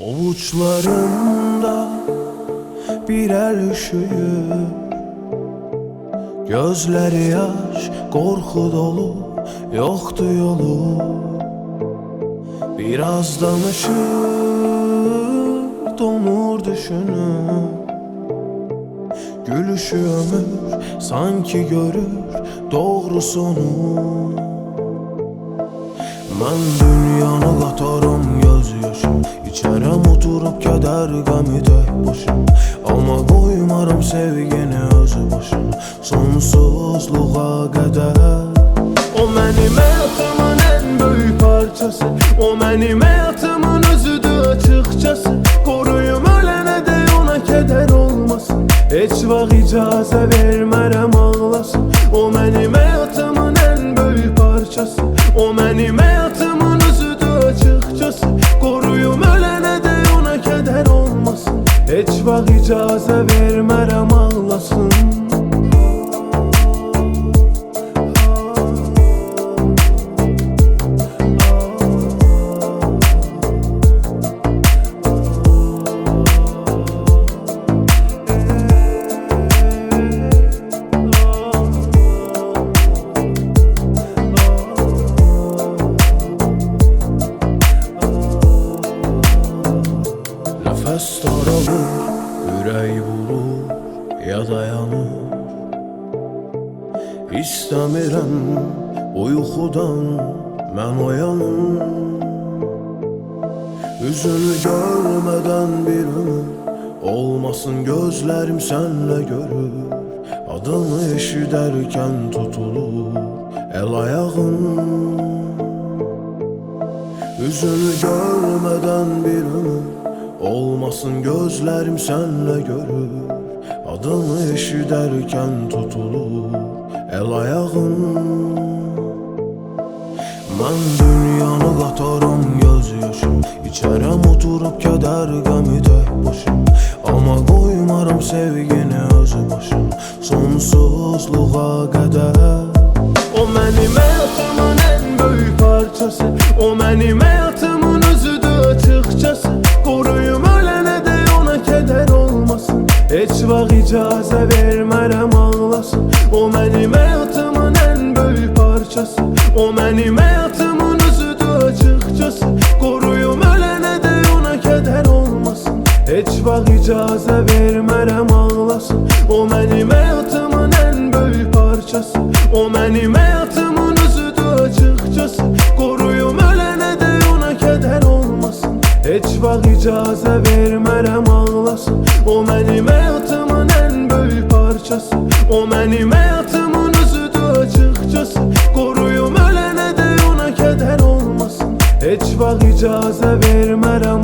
Avuçlarında birer üşüyür Gözleri yaş, korku dolu Yoktu yolu. Birazdan ışık donur düşünür Gülüşü ömür sanki görür doğrusunu Ben dünyanı katarım gözyaşım İçerem oturup keder gami tek başım. Ama koymarım sevgini özü başına Sonsuzluğa kadar O benim hayatımın en büyük parçası. O benim hayatımın özüdür açıkçası. Koruyum ölene de ona keder olmasın. Hiç vaxt icazə vermərəm ağlasın. O benim Hiç vaxt icazə Nefes daralır, yüreği vurur ya dayanır İstəmirəm bu yuxudan mən oyanım Üzünü görmədən bir ömür Olmasın gözlərim sənlə görür. Adını eşidərkən tutulur el ayağım. Üzünü görmeden bir ömür Olmasın gözlerim senle görür. Adını eşiderken tutulur. El ayağım. Ben dünyanı katarım gözyaşım. İçerem oturup keder gami tek başım. Ama koymarım sevgini özü başım. Sonsuzluğa kadar. O benim hayatımın en büyük parçası. O benim hayatımın icazə vermərəm ağlasın. O benim hayatımın en büyük parçası. O benim hayatımın özüdür açıkçası. Koruyum ölene de ona keder olmasın. Hiç vaxt icazə vermərəm ağlasın. O benim hayatımın en büyük parçası. O benim hayatımın özüdür açıkçası. Koruyum ölene de ona keder olmasın. Hiç vaxt icazə vermərəm parçası O benim hayatımın özüdür açıkçası. Koruyum ölene de ona keder olmasın. Hiç vaxt icazə vermərəm